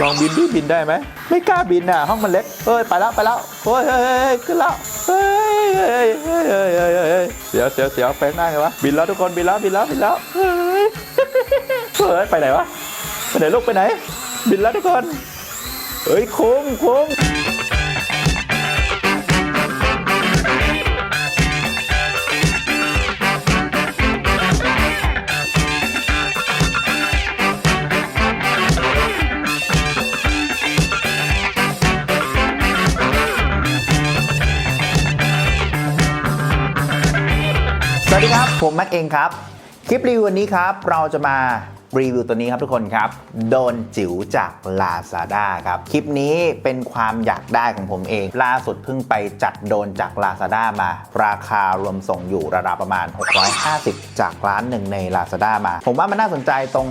ลองบินดิบินได้ไหมไม่กล้าบินอะ ห้องมันเล็กเอ้ยไปแล้วไปแล้วเฮ้ยเฮ้ยเฮ้ยขึ้นแล้วเฮ้ยเฮ้ยเฮ้ยเฮ้ยเฮ้ยเฮ้ยเฮ้ยเสียวเสียวเสียวแปลงหน้าไงวะบินแล้วทุกคนบินแล้วบินแล้วบินแล้วเฮ้ยเฮ้ยไปไหนวะไปไหนลูกไปไหน บินแล้วทุกคนเฮ้ยคุ้มคุ้ม แม็กเองครับ คลิปรีวิววันนี้ครับ เราจะมา รีวิวตัวนี้ครับทุกคนครับ โดนจิ๋วจาก Lazada ครับ คลิปนี้เป็นความอยากได้ของผมเอง ล่าสุดเพิ่งไปจัดโดนจาก Lazada มา ราคารวมส่งอยู่ระดับประมาณ 650 จากร้านหนึ่งใน Lazada มา ผมว่ามันน่าสนใจตรง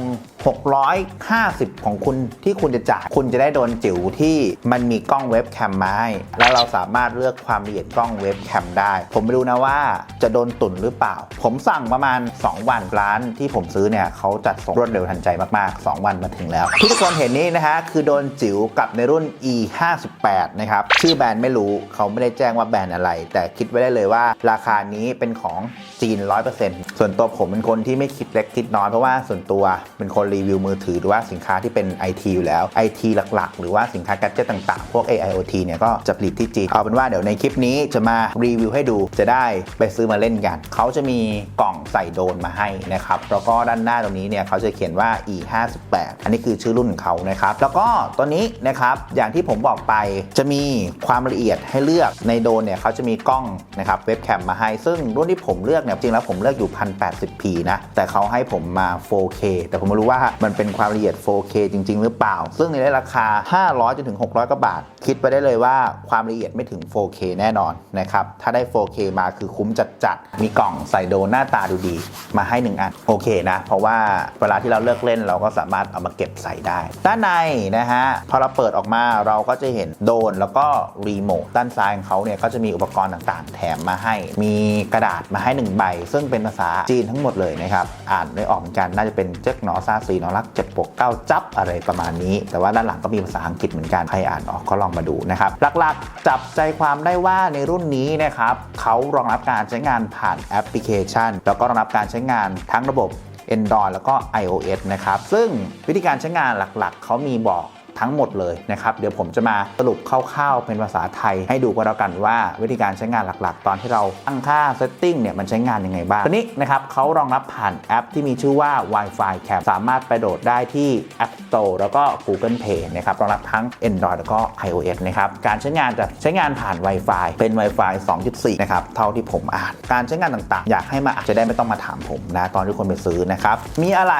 650 ของคุณที่คุณจะจ่ายคุณจะได้โดนจิ๋วที่มันมีกล้องเว็บแคมมาให้แล้วเราสามารถเลือกความละเอียดกล้องเว็บแคมได้ ผมไม่รู้นะว่าจะโดนตุ่นหรือเปล่า ผมสั่งประมาณ 2 วันร้านที่ผมซื้อเนี่ยเขาจัดส่งรวดเร็วทันใจมากๆ 2 วันมาถึงแล้ว ทุกคนเห็นนี้นะฮะคือโดนจิ๋วกับในรุ่น e 5 8นะครับชื่อแบรนด์ไม่รู้เขาไม่ได้แจ้งว่าแบรนด์อะไร แต่คิดไว้ได้เลยว่าราคานี้เป็นของ จีน 100%ส่วนตัวผมเป็นคนที่ไม่คิดเล็กคิดน้อยเพราะว่าส่วนตัวเป็นคนรีวิวมือถือหรือว่าสินค้าที่เป็น IT อยู่แล้ว IT หลักๆ หรือว่าสินค้าแกดเจิตต่างๆ พวก AIoT เนี่ยก็จะผลิตที่จีนเอาเป็นว่าเดี๋ยวในคลิปนี้จะมารีวิวให้ดูจะได้ไปซื้อมาเล่นกัน เขาจะมีกล่องใส่โดนมาให้นะครับแล้วก็ด้านหน้าตรงนี้เนี่ยเขาจะเขียนว่า e 5 8อันนี้คือชื่อรุ่นของเขานะครับแล้วก็ตัวนี้นะครับอย่างที่ผมบอกไปจะมีความละเอียดให้เลือกในโดนเนี่ยเขาจะมีกล้องนะครับเว็บแคมมาให้ซึ่งรุ่นที่ผมเลือกเนี่ยจริงแล้วผมเลือกอยู่ 1080p นะ แต่เขาให้ผมมา 4K แต่ผมไม่รู้ว่ามันเป็นความละเอียด 4K จริง ๆ หรือเปล่า ซึ่งในราคา 500จนถึง600กว่าบาท คิดไปได้เลยว่าความละเอียดไม่ถึง 4K แน่นอนนะครับ ถ้าได้ 4K มาคือคุ้มจัดๆ มีกล่องใส่โดนหน้าตาดูดี มาให้1อัน โอเคนะ เพราะว่าเวลาที่เราเลิกเล่นเราก็สามารถเอามาเก็บใส่ได้ ด้านในนะฮะ พอเราเปิดออกมาเราก็จะเห็นโดนแล้วก็รีโมทด้านซ้ายของเขาเนี่ยก็จะมีอุปกรณ์ต่างๆ แถมมาให้ มีกระดาษมาให้1ใบซึ่งเป็นภาษาจีนทั้งหมดเลยนะครับ อ่านได้ออกเหมือนกัน น่าจะเป็นเจ๊กหนอซาซีนอรักเจ็ดปกเก้าจับอะไรประมาณนี้ แต่ว่าด้านหลังก็มีภาษาอังกฤษเหมือนกันใครอ่านออกก็ลองมาดูนะครับ หลักๆ จับใจความได้ว่าในรุ่นนี้นะครับเขารองรับการใช้งานผ่านแอปพลิเคชัน แล้วก็รองรับการใช้งานทั้งระบบ Android แล้วก็ iOS นะครับ ซึ่งวิธีการใช้งานหลักๆ เขามีบอก ทั้งหมดเลยนะครับเดี๋ยวผมจะมาสรุปคร่าวๆเป็นภาษาไทย ให้ดูก็แล้วกันว่าวิธีการใช้งานหลักๆ ตอนที่เราตั้งค่า setting เนี่ยมันใช้งานยังไงบ้างทีนี้นะครับเขารองรับผ่านแอปที่มีชื่อว่า Wi-Fi Cam สามารถไปโหลดได้ที่ App Store แล้วก็ Google Play นะครับรองรับทั้ง Android แล้วก็ iOS นะครับการใช้งานจะใช้งานผ่าน Wi-Fi เป็น Wi-Fi 2.4 นะครับเท่าที่ผมอ่านการใช้งานต่างๆ อยากให้มาจะได้ไม่ต้องมาถามผมนะตอนที่คนไปซื้อนะครับมีอะไร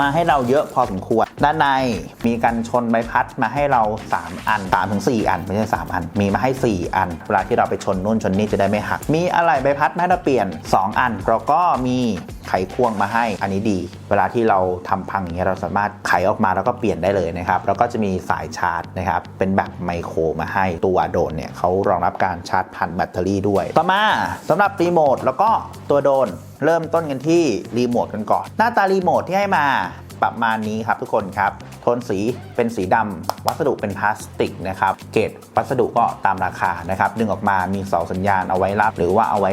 มาให้เราเยอะพอสมควร ด้านในมีกันชนใบพัดมาให้เรา 3 อัน3ถึง4อัน ไม่ใช่ 3 อัน มีมาให้ 4 อัน เวลาที่เราไปชนนู่นชนนี่จะได้ไม่หัก มีอะไรใบพัดมาให้เราเปลี่ยน 2 อันแล้วก็มี ไขควงมาให้อันนี้ดี เวลาที่เราทำพังอย่างเงี้ยเราสามารถไขออกมาแล้วก็เปลี่ยนได้เลยนะครับ แล้วก็จะมีสายชาร์จนะครับ เป็นแบบไมโครมาให้ตัวโดรนเนี่ยเขารองรับการชาร์จผ่านแบตเตอรี่ด้วย ต่อมาสำหรับรีโมทแล้วก็ตัวโดรนเริ่มต้นกันที่รีโมทกันก่อน หน้าตารีโมทที่ให้มาประมาณนี้ครับทุกคนครับ โทนสีเป็นสีดำวัสดุเป็นพลาสติกนะครับ เกรดวัสดุก็ตามราคานะครับ ดึงออกมามีเสาสัญญาณเอาไว้รับ หรือว่าเอาไว้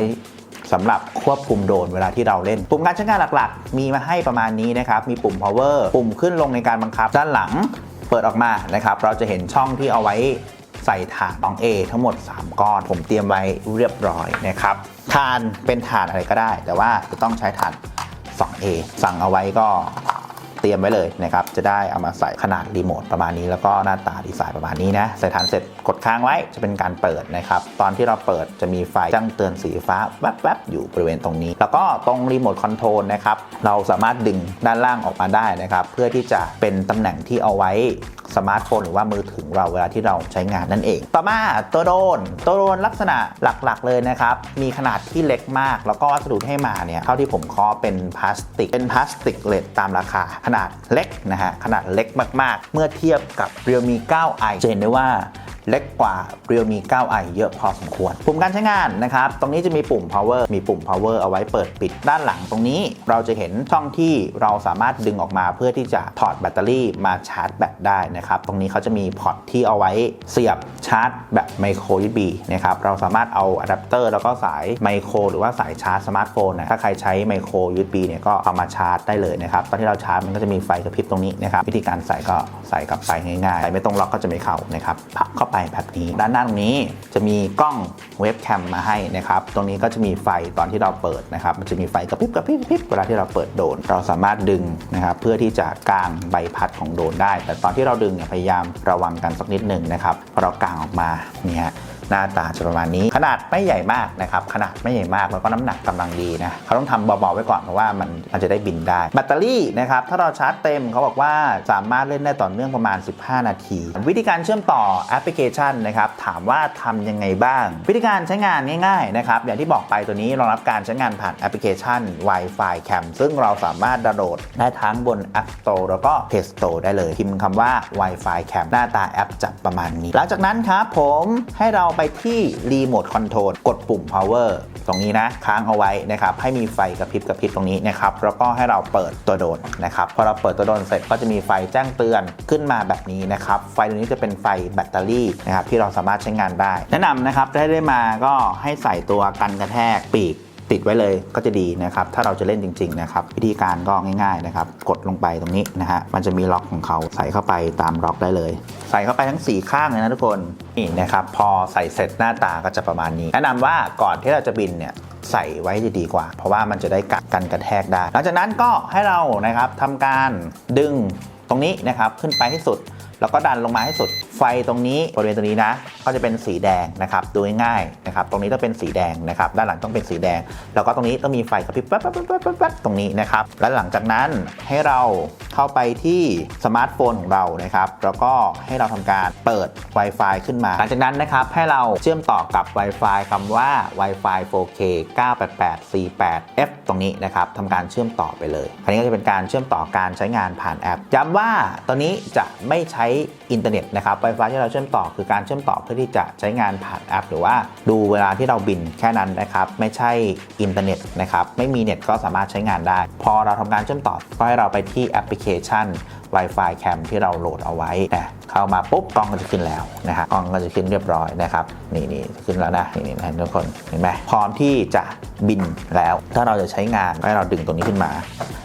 สำหรับควบคุมโดรนเวลาที่เราเล่น ปุ่มการใช้งานหลักๆ มีมาให้ประมาณนี้นะครับ มีปุ่ม power ปุ่มขึ้นลงในการบังคับ ด้านหลังเปิดออกมานะครับ เราจะเห็นช่องที่เอาไว้ใส่ถ่าน 2A ทั้งหมด 3 ก้อน ผมเตรียมไว้เรียบร้อยนะครับถ่านเป็นถ่านอะไรก็ได้ แต่ว่าจะต้องใช้ถ่าน 2A สั่งเอาไว้ก็ ตรียมไว้เลยนะครับ จะได้เอามาใส่ขนาดรีโมทประมาณนี้แล้วก็หน้าตาดีไซน์ประมาณนี้นะใส่ฐานเสร็จกดค้างไว้จะเป็นการเปิดนะครับ ตอนที่เราเปิดจะมีไฟแจ้งเตือนสีฟ้าแวบๆอยู่บริเวณตรงนี้ แล้วก็ตรงรีโมทคอนโทรลนะครับเราสามารถดึงด้านล่างออกมาได้นะครับ เพื่อที่จะเป็นตำแหน่งที่เอาไว้สมาร์ทโฟนหรือว่ามือถือเราเวลาที่เราใช้งานนั่นเอง ต่อมาตัวโดรนตัวโดรนลักษณะหลักๆเลยนะครับ มีขนาดที่เล็กมาก แล้วก็วัสดุให้มาเนี่ยเท่าที่ผมเคาะเป็นพลาสติก เป็นพลาสติกเลดตามราคาขนาดเล็กนะฮะขนาดเล็กมากๆ เมื่อเทียบกับ Realme 9i จะเห็นได้ว่า เล็กกว่า Realme 9i เยอะพอสมควร ปุ่มการใช้งานนะครับ ตรงนี้จะมีปุ่ม power มีปุ่ม power เอาไว้เปิดปิดด้านหลังตรงนี้ เราจะเห็นช่องที่เราสามารถดึงออกมาเพื่อที่จะถอดแบตเตอรี่มาชาร์จแบตได้นะครับ ตรงนี้เขาจะมีพอร์ตที่เอาไว้เสียบชาร์จแบบไมโคร USB นะครับ เราสามารถเอาอะแดปเตอร์แล้วก็สายไมโครหรือว่าสายชาร์จสมาร์ทโฟนนะถ้าใครใช้ไมโคร USB เนี่ยก็เอามาชาร์จได้เลยนะครับ ตอนที่เราชาร์จมันก็จะมีไฟกระพริบตรงนี้นะครับ วิธีการใส่ก็ใส่กลับไปง่ายๆ ใส่ไม่ตรงล็อกก็จะไม่เข้านะครับ พับเข้าไปแบบนี้ ด้านหน้าตรงนี้จะมีกล้องเว็บแคมมาให้นะครับ ตรงนี้ก็จะมีไฟตอนที่เราเปิดนะครับ มันจะมีไฟกระพริบกระพริบกระพริบเวลาที่เราเปิดโดรนเราสามารถดึงนะครับเพื่อที่จะกางใบพัดของโดรนได้ แต่ตอนที่เราดึงเนี่ยพยายามระวังกันสักนิดหนึ่งนะครับพอเรากางออกมาเนี่ย หน้าตาจะประมาณนี้ ขนาดไม่ใหญ่มากนะครับ ขนาดไม่ใหญ่มากแล้วก็น้ำหนักกำลังดีนะเขาต้องทำเบาๆไว้ก่อนเพราะว่ามันมันจะได้บินได้ แบตเตอรี่นะครับถ้าเราชาร์จเต็มเขาบอกว่าสามารถเล่นได้ต่อเนื่องประมาณ 15 นาที วิธีการเชื่อมต่อแอปพลิเคชันนะครับถามว่าทำยังไงบ้าง วิธีการใช้งานง่ายๆนะครับอย่างที่บอกไปตัวนี้รองรับการใช้งานผ่านแอปพลิเคชัน Wi-Fi Cam ซึ่งเราสามารถดาวน์โหลดได้ทั้งบน App Store แล้วก็ Play Store ได้เลยพิมพ์คำว่า Wi-Fi Cam หน้าตาแอปจะประมาณนี้ หลังจากนั้นครับผมให้เราไปที่รีโมทคอนโทรลกดปุ่ม Power ตรงนี้นะ ค้างเอาไว้นะครับ ให้มีไฟกระพริบกระพริบตรงนี้นะครับ แล้วก็ให้เราเปิดตัวโดรนนะครับ พอเราเปิดตัวโดรนเสร็จก็จะมีไฟแจ้งเตือนขึ้นมาแบบนี้นะครับ ไฟตัวนี้จะเป็นไฟแบตเตอรี่นะครับที่เราสามารถใช้งานได้ แนะนำนะครับถ้าได้มาก็ให้ใส่ตัวกันกระแทกปีก ติดไว้เลยก็จะดีนะครับ ถ้าเราจะเล่นจริง ๆ นะครับ วิธีการก็ง่ายๆนะครับ กดลงไปตรงนี้นะฮะมันจะมีล็อกของเขาใส่เข้าไปตามล็อกได้เลย ใส่เข้าไปทั้ง 4 ข้างเลยนะทุกคนนี่นะครับพอใส่เสร็จหน้าตาก็จะประมาณนี้ แนะนำว่าก่อนที่เราจะบินเนี่ยใส่ไว้จะดีกว่า เพราะว่ามันจะได้กัดกันกระแทกได้ หลังจากนั้นก็ให้เรานะครับทำการดึงตรงนี้นะครับขึ้นไปให้สุดแล้วก็ดันลงมาให้สุด ไฟตรงนี้บริเวณตรงนี้นะ ก็จะเป็นสีแดงนะครับ ดูง่ายๆนะครับ ตรงนี้ต้องเป็นสีแดงนะครับ ด้านหลังต้องเป็นสีแดง แล้วก็ตรงนี้ต้องมีไฟกระพริบแป๊บแป๊บแป๊บแป๊บตรงนี้นะครับ และหลังจากนั้นให้เราเข้าไปที่สมาร์ทโฟนของเรานะครับ แล้วก็ให้เราทำการเปิด Wi-Fi ขึ้นมา หลังจากนั้นนะครับให้เราเชื่อมต่อกับ Wi-Fi คำว่า Wi-Fi 4K 988 C8F ตรงนี้นะครับทำการเชื่อมต่อไปเลยอันนี้ก็จะเป็นการเชื่อมต่อการใช้งานผ่านแอป ย้ำว่าตอนนี้จะไม่ใช้ช้อินเทอร์เน็ตนะครับ Wi-Fi ที่เราเชื่อมต่อคือการเชื่อมต่อเพื่อที่จะใช้งานผ่านแอป หรือว่าดูเวลาที่เราบินแค่นั้นนะครับ ไม่ใช่อินเทอร์เน็ตนะครับ ไม่มีเน็ตก็สามารถใช้งานได้ พอเราทำการเชื่อมต่อก็ให้เราไปที่แอปพลิเคชัน Wi-Fi Cam ที่เราโหลดเอาไว้นะเข้ามาปุ๊บกล้องก็จะขึ้นแล้วนะฮะกล้องก็จะขึ้นเรียบร้อยนะครับนี่นี่ขึ้นแล้วนะนี่นี่นะทุกคนเห็นไหมพร้อมที่จะบินแล้ว ถ้าเราจะใช้งานให้เราดึงตรงนี้ขึ้นมา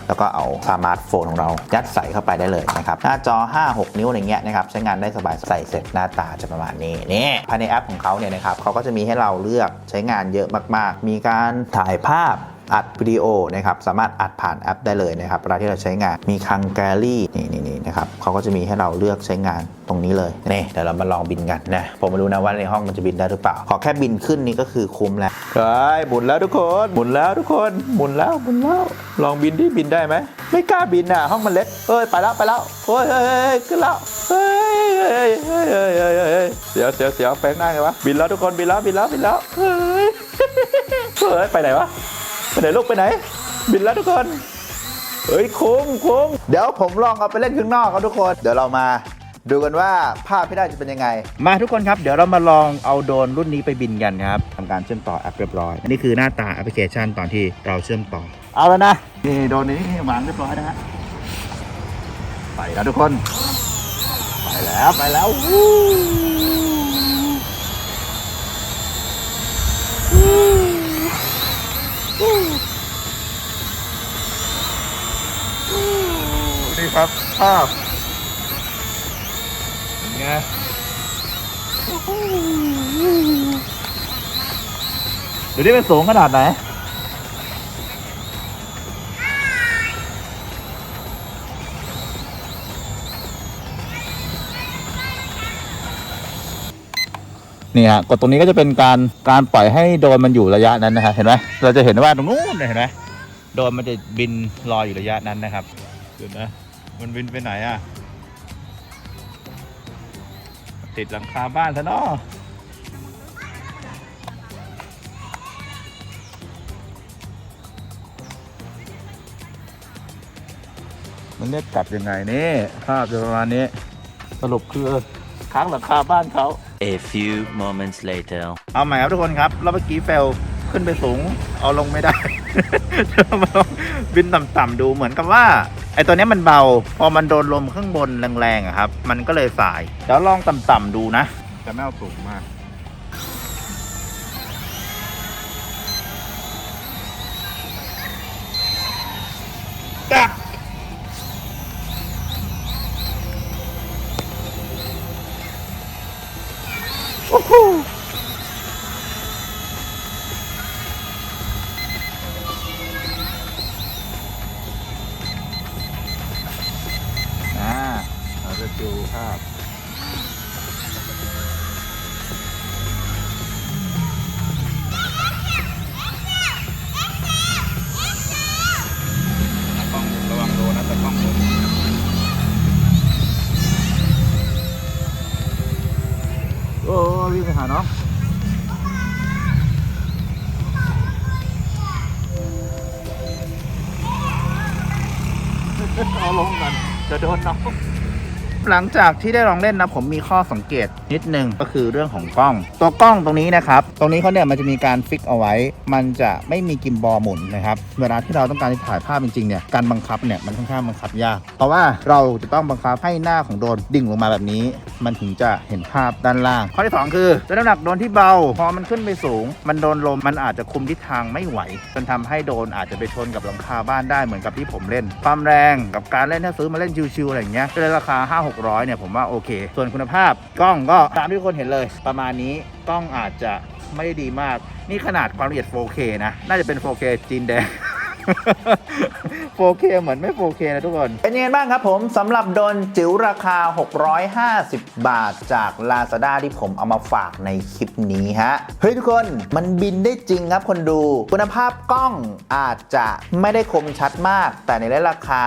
แล้วก็เอาสมาร์ทโฟนของเรายัดใส่เข้าไปได้เลยนะครับ หน้าจอ 5-6 นิ้วอะไรเงี้ยนะครับใช้งานได้สบายใส่เสร็จหน้าตาจะประมาณนี้นี่ภายในแอปของเขาเนี่ยนะครับเขาก็จะมีให้เราเลือกใช้งานเยอะมาก ๆ มีการถ่ายภาพ อัดวิดีโอนะครับสามารถอัดผ่านแอปได้เลยนะครับเวลาที่เราใช้งานมีคังแกลลี่นี่นี่นี่นะครับเขาก็จะมีให้เราเลือกใช้งานตรงนี้เลยนี่เดี๋ยวเรามาลองบินกันนะผมไม่รู้นะว่าในห้องมันจะบินได้หรือเปล่า ขอแค่บินขึ้นนี่ก็คือคุ้มแล้วไปหมุนแล้วทุกคนหมุนแล้วทุกคนหมุนแล้วหมุนแล้วลองบินที่บินได้ไหมไม่กล้าบินอะห้องมันเล็กเอ้ยไปแล้วไปแล้วเฮ้ยเฮ้ยขึ้นแล้วเฮ้ยเฮ้ยเฮ้ยเฮ้ยเฮ้ยเสียวเสียวเสียวแปลงหน้าไงวะบินแล้วทุกคนบินแล้วบินแล้วบินแล้วเฮ้ยเฮ้ยไปไหนวะ ไปไหนลูกไปไหน บินแล้วทุกคนเฮ้ยคุ้มคุ้มเดี๋ยวผมลองเอาไปเล่นข้างนอกครับทุกคน เดี๋ยวเรามาดูกันว่าภาพที่ได้จะเป็นยังไง มาทุกคนครับ เดี๋ยวเรามาลองเอาโดรนรุ่นนี้ไปบินกันครับทำการเชื่อมต่อแอปเรียบร้อย นี่คือหน้าตาแอปพลิเคชันตอนที่เราเชื่อมต่อ เอาแล้วนะ นี่โดรนนี้วางเรียบร้อยนะฮะ ไปแล้วทุกคน ไปแล้วไปแล้ววู้วู้ ครับ ภาพเป็นไงดูดิเป็นสูงขนาดไหน นี่ฮะกดตรงนี้ก็จะเป็นการการปล่อยให้โดรนมันอยู่ระยะนั้นนะครับเห็นไหมเราจะเห็นว่าตรงนู้นเนี่ยเห็นไหมโดรนมันจะบินลอยอยู่ระยะนั้นนะครับเห็นไหม มันบินไปไหนอะ ติดหลังคาบ้านซะเนาะมันเรียกกลับยังไงนี่ภาพจะประมาณนี้ สรุปคือค้างหลังคาบ้านเขา A few moments later. เอาใหม่ครับทุกคนครับแล้วเมื่อกี้เฟลขึ้นไปสูง เอาลงไม่ได้มาลองบินต่ำๆดูเหมือนกับว่า ไอ้ตัวนี้มันเบา พอมันโดนลมข้างบนแรงๆอะครับ มันก็เลยสาย เดี๋ยวลองต่ำๆดูนะ จะไม่เอาสูงมาก เอาลงกันจะโดนน้อง หลังจากที่ได้ลองเล่นนะผมมีข้อสังเกตนิดนึงก็คือเรื่องของกล้อง ตัวกล้องตรงนี้นะครับ ตรงนี้เขาเนี่ยมันจะมีการฟิกเอาไว้ มันจะไม่มีกิมบอลหมุนนะครับ เวลาที่เราต้องการถ่ายภาพจริงๆเนี่ยการบังคับเนี่ยมันค่อนข้างบังคับยาก เพราะว่าเราจะต้องบังคับให้หน้าของโดรนดิ่งลงมาแบบนี้ มันถึงจะเห็นภาพด้านล่าง ข้อที่สองคือด้วยน้ำหนักโดรนที่เบาพอมันขึ้นไปสูง มันโดนลมมันอาจจะคุมทิศทางไม่ไหวจนทำให้โดรนอาจจะไปชนกับหลังคาบ้านได้เหมือนกับที่ผมเล่น ความแรงกับการเล่นถ้าซื้อมาเล่นชิวๆอะไรอย่างเงี้ยในราคา5 6 0 0เนี่ยผมว่าโอเค ส่วนคุณภาพกล้องก็ตามที่ทุกคนเห็นเลย ประมาณนี้กล้องอาจจะไม่ได้ดีมาก นี่ขนาดความละเอียด 4K นะ น่าจะเป็น 4K จีนแดง 4K เหมือนไม่ 4K นะทุกคน เป็นยังไงบ้างครับผมสำหรับโดนจิ๋วราคา 650 บาทจาก Lazada ที่ผมเอามาฝากในคลิปนี้ฮะ เฮ้ยทุกคนมันบินได้จริงครับคนดู คุณภาพกล้องอาจจะไม่ได้คมชัดมาก แต่ในราคา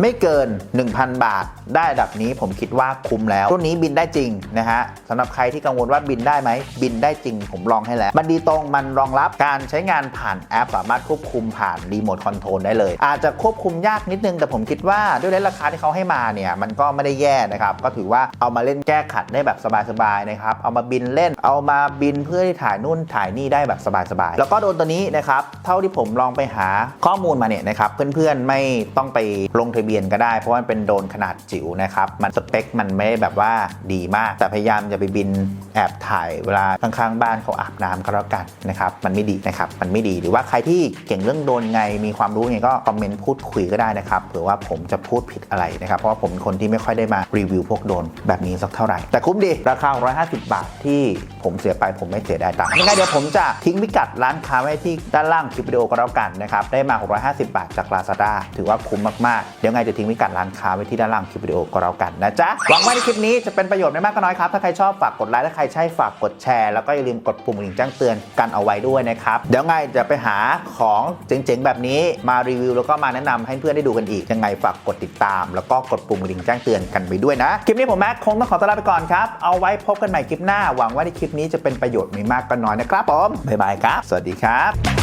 ไม่เกิน 1,000 บาท ได้ดับนี้ผมคิดว่าคุ้มแล้วรุ่นนี้บินได้จริงนะฮะสำหรับใครที่กังวลว่าบินได้ไหม บินได้จริงผมลองให้แล้ว มันดีตรงมันรองรับการใช้งานผ่านแอป สามารถควบคุมผ่านรีโมทคอนโทรลได้เลย อาจจะควบคุมยากนิดนึง แต่ผมคิดว่าด้วยราคาที่เขาให้มาเนี่ยมันก็ไม่ได้แย่นะครับ ก็ถือว่าเอามาเล่นแก้ขัดได้แบบสบายๆนะครับเอามาบินเล่น เอามาบินเพื่อที่ถ่ายนู่นถ่ายนี่ได้แบบสบายๆแล้วก็โดนตัวนี้นะครับเท่าที่ผมลองไปหาข้อมูลมาเนี่ยนะครับเพื่อนๆไม่ต้องไปลงทะเบียนบียนก็ได้ เพราะมันเป็นโดรนขนาดจิ๋วนะครับ มันสเปคมันไม่ได้แบบว่าดีมาก แต่พยายามจะไปบินแอบถ่ายเวลาข้างๆบ้านเขาอาบน้ำก็แล้วกันนะครับมันไม่ดีนะครับมันไม่ดีหรือว่าใครที่เก่งเรื่องโดรนไงมีความรู้ไงก็คอมเมนต์พูดคุยก็ได้นะครับเผื่อว่าผมจะพูดผิดอะไรนะครับเพราะว่าผมเป็นคนที่ไม่ค่อยได้มารีวิวพวกโดรนแบบนี้สักเท่าไหร่ แต่คุ้มดีราคา 150 บาทที่ผมเสียไปผมไม่เสียดายตังค์ยังไงเดี๋ยวผมจะทิ้งพิกัดร้านค้าไว้ที่ด้านล่างคลิปวิดีโอก็แล้วกันนะครับได้มา 650 บาทจาก Lazada ถือว่าคุ้มมากๆเดี๋ยวไงจะทิ้งพิกัดร้านค้าไว้ที่ด้านล่างคลิปวิดีโอก็แล้วกันนะจ๊ะหวังว่าในคลิปนี้จะเป็นประโยชน์ไม่มากก็น้อยครับถ้าใครชอบฝากกดไลค์ถ้าใครใช่ฝากกดแชร์แล้วก็อย่าลืมกดปุ่มกระดิ่งแจ้งเตือนกันเอาไว้ด้วยนะครับเดี๋ยวไงจะไปหาของเจ๋งๆแบบนี้มารีวิวแล้วก็มาแนะนำให้เพื่อนได้ดูกันอีกยังไงฝากกดติดตาม แล้วก็กดปุ่มกระดิ่งแจ้งเตือนกันไปด้วยนะคลิปนี้ผมแม็กคงต้องขอตัวลาไปก่อนครับเอาไว้พบกันใหม่คลิปหน้าหวังว่าในคลิปนี้จะเป็นประโยชน์ไม่มากก็น้อยนะครับผมบ๊ายบายครับ สวัสดีครับ